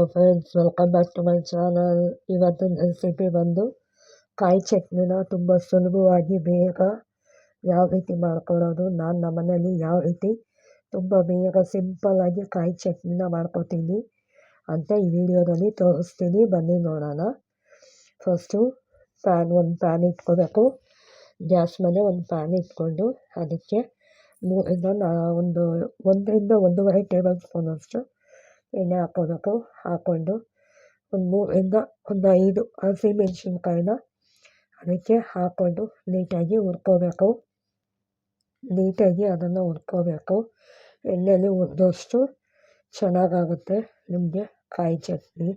Hello friends welcome back to my channel ಇವತ್ತಿನ recipe ಬಂದು ಕಾಯಿ ಚಟ್ನಿನ ತುಂಬ ಸುಲಭವಾಗಿ ಬೇಗ ಯಾವ ರೀತಿ ಮಾಡ್ಕೊಳ್ಳೋದು, ನಾನು ನಮ್ಮನೇಲಿ ಯಾವ ರೀತಿ ತುಂಬ ಬೇಗ ಸಿಂಪಲ್ಲಾಗಿ ಕಾಯಿ ಚಟ್ನಿನ ಮಾಡ್ಕೊತೀನಿ ಅಂತ ಈ ವಿಡಿಯೋದಲ್ಲಿ ತೋರಿಸ್ತೀನಿ. ಬನ್ನಿ ನೋಡೋಣ. ಫಸ್ಟು ಪ್ಯಾನ್ ಒಂದು ಪ್ಯಾನ್ ಇಟ್ಕೋಬೇಕು. ಗ್ಯಾಸ್ ಮೇಲೆ ಒಂದು ಪ್ಯಾನ್ ಇಟ್ಕೊಂಡು ಅದಕ್ಕೆ ಮೂರಿಂದ ಒಂದು ಒಂದರಿಂದ ಒಂದೂವರೆ ಟೇಬಲ್ ಸ್ಪೂನಷ್ಟು ಎಣ್ಣೆ ಹಾಕೋಬೇಕು ಹಾಕ್ಕೊಂಡು ಒಂದು ಮೂರರಿಂದ ಒಂದು ಐದು ಹಸಿಮೆಣ್ಸಿನ್ಕಾಯಿನ ಅದಕ್ಕೆ ಹಾಕ್ಕೊಂಡು ನೀಟಾಗಿ ಹುರ್ಕೋಬೇಕು. ನೀಟಾಗಿ ಅದನ್ನು ಹುರ್ಕೋಬೇಕು. ಎಣ್ಣೆಯಲ್ಲಿ ಹುರಿದಷ್ಟು ಚೆನ್ನಾಗಾಗುತ್ತೆ ನಿಮಗೆ ಕಾಯಿ ಚಟ್ನಿ.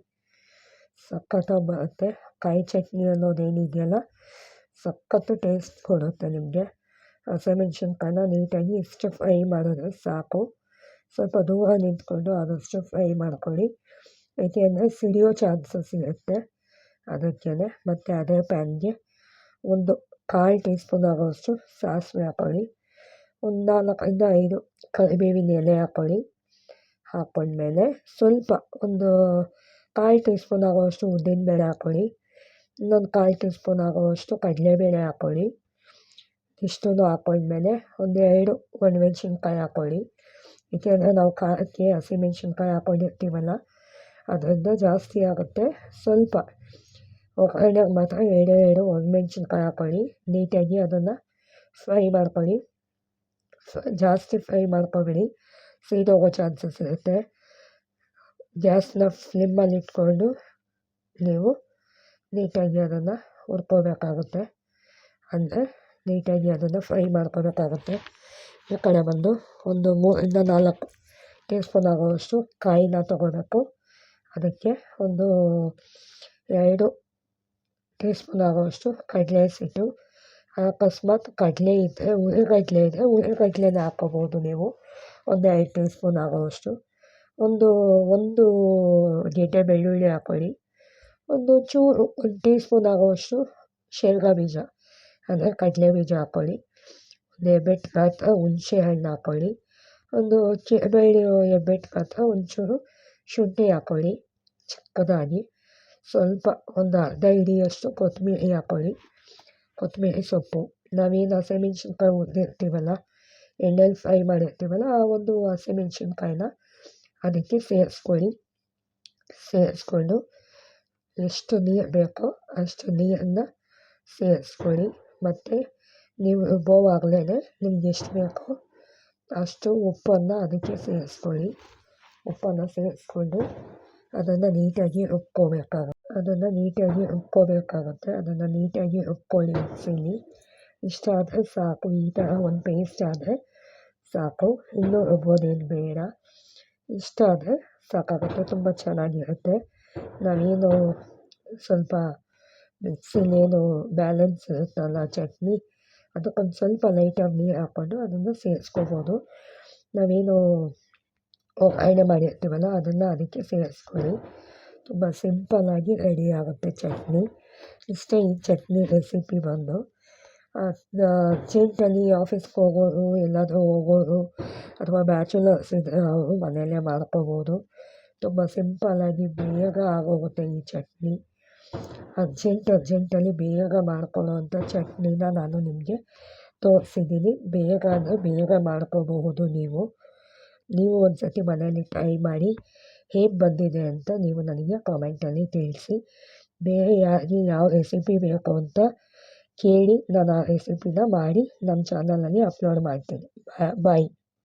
ಸಖತ್ತಾಗಿ ಬರುತ್ತೆ. ಕಾಯಿ ಚಟ್ನಿ ಅನ್ನೋದೇನಿದೆಯಲ್ಲ, ಸಖತ್ತು ಟೇಸ್ಟ್ ಕೊಡುತ್ತೆ ನಿಮಗೆ. ಹಸಿಮೆಣ್ಸಿನ್ಕಾಯಿನ ನೀಟಾಗಿ ಇಷ್ಟು ಫ್ರೈ ಮಾಡಿದ್ರೆ ಸಾಕು. ಸ್ವಲ್ಪ ದೂರ ನಿಂತ್ಕೊಂಡು ಆದಷ್ಟು ಫ್ರೈ ಮಾಡ್ಕೊಳ್ಳಿ. ಏಕೆಂದರೆ ಸಿಡಿಯೋ ಚಾನ್ಸಸ್ ಇರುತ್ತೆ ಅದಕ್ಕೇ ಮತ್ತು ಅದೇ ಪ್ಯಾನ್ಗೆ ಒಂದು ಕಾಲು ಟೀ ಸ್ಪೂನ್ ಆಗೋಷ್ಟು ಸಾಸಿವೆ ಹಾಕ್ಕೊಳ್ಳಿ ಒಂದು ನಾಲ್ಕರಿಂದ ಐದು ಕರಿಬೇವಿನ ಎಲೆ ಹಾಕ್ಕೊಳ್ಳಿ ಹಾಕ್ಕೊಂಡ್ಮೇಲೆ ಸ್ವಲ್ಪ ಒಂದು ಕಾಲು ಟೀ ಸ್ಪೂನ್ ಆಗೋವಷ್ಟು ಉದ್ದಿನಬೇಳೆ ಹಾಕ್ಕೊಳ್ಳಿ ಇನ್ನೊಂದು ಕಾಲು ಟೀ ಸ್ಪೂನ್ ಆಗೋವಷ್ಟು ಕಡಲೆಬೇಳೆ ಹಾಕ್ಕೊಳ್ಳಿ ಇಷ್ಟನ್ನು ಹಾಕ್ಕೊಂಡ್ಮೇಲೆ ಒಂದು ಎರಡು ಒಣಮೆಣ್ಸಿನ್ಕಾಯಿ ಹಾಕ್ಕೊಳ್ಳಿ ಏಕೆಂದರೆ ನಾವು ಖಾರಕ್ಕೆ ಹಸಿಮೆಣ್ಸಿನ್ಕಾಯಿ ಹಾಕೊಂಡಿರ್ತೀವಲ್ಲ, ಅದರಿಂದ ಜಾಸ್ತಿ ಆಗುತ್ತೆ. ಸ್ವಲ್ಪ ಒಗ್ಗರಣೆಗೆ ಮಾತ್ರ ಎರಡು ಎರಡು ಒಣಮೆಣ್ಸಿನ್ಕಾಯಿ ಹಾಕೊಳ್ಳಿ. ನೀಟಾಗಿ ಅದನ್ನು ಫ್ರೈ ಮಾಡ್ಕೊಳ್ಳಿ. ಜಾಸ್ತಿ ಫ್ರೈ ಮಾಡ್ಕೊಬೇಡಿ. ಸೀದೋಗೋ ಚಾನ್ಸಸ್ ಇರುತ್ತೆ. ಗ್ಯಾಸ್ನ ಫ್ಲಿಮ್ಮಲ್ಲಿ ಇಟ್ಕೊಂಡು ನೀವು ನೀಟಾಗಿ ಅದನ್ನು ಹುರ್ಕೋಬೇಕಾಗುತ್ತೆ. ಅಂದರೆ ನೀಟಾಗಿ ಅದನ್ನು ಫ್ರೈ ಮಾಡ್ಕೋಬೇಕಾಗುತ್ತೆ. ಈ ಕಡೆ ಬಂದು ಒಂದು ಮೂರರಿಂದ ನಾಲ್ಕು ಟೀ ಸ್ಪೂನ್ ಆಗುವಷ್ಟು ಕಾಯಿನ ತೊಗೋಬೇಕು. ಅದಕ್ಕೆ ಒಂದು ಎರಡು ಟೀ ಸ್ಪೂನ್ ಆಗುವಷ್ಟು ಕಡಲೆ ಹಸಿಟ್ಟು ಅಕಸ್ಮಾತ್ ಕಡಲೆ ಇದ್ದರೆ ಹುರಿಗಡಲೆ ಇದ್ದರೆ ಹುರಿಗಡ್ಲೆನ ಹಾಕ್ಕೋಬೋದು ನೀವು. ಒಂದು ಎರಡು ಟೀ ಸ್ಪೂನ್ ಆಗುವಷ್ಟು. ಒಂದು ಒಂದು ಗೆಡ್ಡೆ ಬೆಳ್ಳುಳ್ಳಿ ಹಾಕೊಳ್ಳಿ. ಒಂದು ಚೂರು, ಒಂದು ಟೀ ಸ್ಪೂನ್ ಆಗುವಷ್ಟು ಶೇಂಗಾ ಬೀಜ, ಅಂದರೆ ಕಡಲೆ ಬೀಜ ಹಾಕ್ಕೊಳ್ಳಿ ಒಂದು ಹೆಬ್ಬೆಟ್ಟು ಗಾತ್ರ ಹುಣಸೆ ಹಣ್ಣು ಹಾಕ್ಕೊಳ್ಳಿ ಒಂದು ಚಿ ಬೆಳ್ಳುಳ್ಳಿ ಹೆಬ್ಬೆಟ್ಟು ಗಾತ್ರ ಒಂಚೂರು ಶುಂಠಿ ಹಾಕ್ಕೊಳ್ಳಿ ಚಿಕ್ಕದಾಗಿ ಸ್ವಲ್ಪ ಒಂದು ಅರ್ಧ ಹಿಡಿಯಷ್ಟು ಕೊತ್ತಂಬರಿ ಹಾಕ್ಕೊಳ್ಳಿ ಕೊತ್ತಂಬರಿ ಸೊಪ್ಪು. ನಾವೇನು ಹಸಿಮೆಣ್ಸಿನ್ಕಾಯಿ ಹುರಿದಿರ್ತೀವಲ್ಲ ಎಣ್ಣೆಲಿ ಫ್ರೈ ಮಾಡಿರ್ತೀವಲ್ಲ, ಆ ಒಂದು ಹಸಿಮೆಣ್ಸಿನ್ಕಾಯಿನ ಅದಕ್ಕೆ ಸೇರಿಸ್ಕೊಳ್ಳಿ. ಸೇರಿಸ್ಕೊಂಡು ಎಷ್ಟು ನೀರು ಬೇಕೋ ಅಷ್ಟು ನೀರನ್ನು ಸೇರಿಸ್ಕೊಳ್ಳಿ. ಮತ್ತು ನೀವು ರುಬ್ಬೋವಾಗಲೇ ನಿಮ್ಗೆ ಎಷ್ಟು ಬೇಕೋ ಅಷ್ಟು ಉಪ್ಪನ್ನು ಅದಕ್ಕೆ ಸೇರಿಸ್ಕೊಳ್ಳಿ. ಉಪ್ಪನ್ನು ಸೇರಿಸ್ಕೊಂಡು ಅದನ್ನು ನೀಟಾಗಿ ರುಬ್ಕೋಬೇಕಾಗುತ್ತೆ. ಅದನ್ನು ನೀಟಾಗಿ ರುಬ್ಕೋಬೇಕಾಗುತ್ತೆ. ಅದನ್ನು ನೀಟಾಗಿ ರುಬ್ಕೊಳ್ಳಿ ಮಿಕ್ಸಿಲಿ. ಇಷ್ಟ ಆದರೆ ಸಾಕು. ಈ ಥರ ಒಂದು ಪೇಸ್ಟ್ ಆದರೆ ಸಾಕು. ಇನ್ನೂ ರುಬ್ಬೋದೇನು ಬೇಡ. ಇಷ್ಟ ಆದರೆ ಸಾಕಾಗುತ್ತೆ. ತುಂಬ ಚೆನ್ನಾಗಿರುತ್ತೆ. ನಾವೇನು ಸ್ವಲ್ಪ ಮಿಕ್ಸಿಲೇನು ಬ್ಯಾಲೆನ್ಸ್ ಇರುತ್ತಲ್ಲ ಚಟ್ನಿ ಅದಕ್ಕೊಂದು ಸ್ವಲ್ಪ ಲೈಟಾಗಿ ನೀರು ಹಾಕ್ಕೊಂಡು ಅದನ್ನು ಸೇರಿಸ್ಕೋಬೋದು. ನಾವೇನು ಒಗ್ಗರಣೆ ಮಾಡಿರ್ತೀವಲ್ಲ ಅದನ್ನು ಅದಕ್ಕೆ ಸೇರಿಸ್ಕೊಳ್ಳಿ. ತುಂಬ ಸಿಂಪಲ್ಲಾಗಿ ರೆಡಿ ಆಗುತ್ತೆ ಚಟ್ನಿ. ಇಷ್ಟೇ ಈ ಚಟ್ನಿ ರೆಸಿಪಿ ಬಂದು. ಅರ್ಜೆಂಟಲ್ಲಿ ಆಫೀಸ್ಗೆ ಹೋಗೋರು, ಎಲ್ಲಾದರೂ ಹೋಗೋರು ಅಥವಾ ಬ್ಯಾಚುಲರ್ಸ್ ಇದ್ದರೆ ಅವರು ಮನೆಯಲ್ಲೇ ಮಾಡ್ಕೋಬೋದು. ತುಂಬ ಸಿಂಪಲ್ಲಾಗಿ ಬೇಗ ಆಗೋಗುತ್ತೆ ಈ ಚಟ್ನಿ. ಅರ್ಜೆಂಟ್ ಅರ್ಜೆಂಟಲ್ಲಿ ಬೇಗ ಮಾಡ್ಕೊಳ್ಳೋವಂಥ ಚಟ್ನಿನ ನಾನು ನಿಮಗೆ ತೋರಿಸಿದ್ದೀನಿ. ಬೇಗ ಅಂದರೆ ಬೇಗ ಮಾಡ್ಕೋಬಹುದು ನೀವು. ನೀವು ಒಂದು ಸತಿ ಮನೇಲಿ ಟ್ರೈ ಮಾಡಿ ಹೇಗೆ ಬಂದಿದೆ ಅಂತ ನೀವು ನನಗೆ ಕಾಮೆಂಟಲ್ಲಿ ತಿಳಿಸಿ. ಬೇರೆ ಯಾರಿಗೆ ಯಾವ ರೆಸಿಪಿ ಬೇಕು ಅಂತ ಕೇಳಿ ನಾನು ಆ ರೆಸಿಪಿನ ಮಾಡಿ ನಮ್ಮ ಚಾನಲಲ್ಲಿ ಅಪ್ಲೋಡ್ ಮಾಡ್ತೀನಿ. ಬಾಯ್